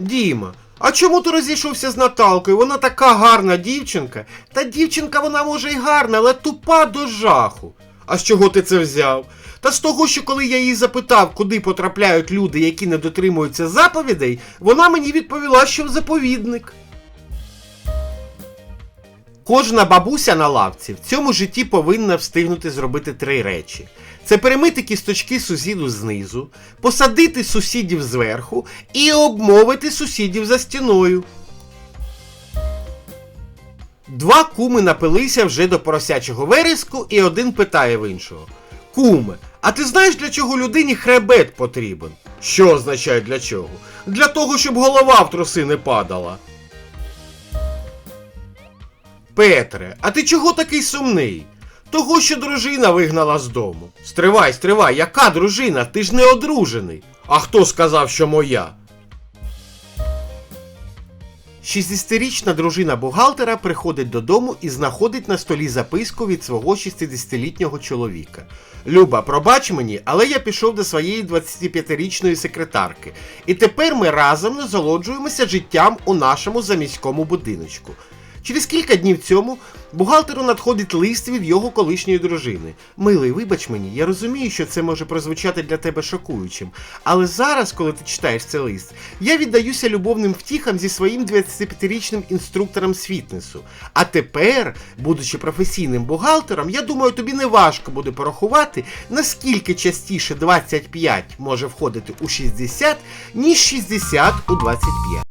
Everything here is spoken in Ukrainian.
Діма, а чому ти розійшовся з Наталкою? Вона така гарна дівчинка. Та дівчинка вона може й гарна, але тупа до жаху. А з чого ти це взяв? Та з того, що коли я її запитав, куди потрапляють люди, які не дотримуються заповідей, вона мені відповіла, що заповідник. Кожна бабуся на лавці в цьому житті повинна встигнути зробити три речі: це перемити кісточки сусіду знизу, посадити сусідів зверху і обмовити сусідів за стіною. Два куми напилися вже до поросячого вереску, і один питає в іншого: Куме, а ти знаєш, для чого людині хребет потрібен? Що означає для чого? Для того, щоб голова в троси не падала. Петре, а ти чого такий сумний? Того, що дружина вигнала з дому. Стривай, стривай, яка дружина? Ти ж не одружений. А хто сказав, що моя? 60-річна дружина бухгалтера приходить додому і знаходить на столі записку від свого 60-літнього чоловіка. Люба, пробач мені, але я пішов до своєї 25-річної секретарки, і тепер ми разом насолоджуємося життям у нашому заміському будиночку. Через кілька днів цьому бухгалтеру надходить лист від його колишньої дружини. Милий, вибач мені, я розумію, що це може прозвучати для тебе шокуючим. Але зараз, коли ти читаєш цей лист, я віддаюся любовним втіхам зі своїм 25-річним інструктором з фітнесу. А тепер, будучи професійним бухгалтером, я думаю, тобі не важко буде порахувати, наскільки частіше 25 може входити у 60, ніж 60 у 25.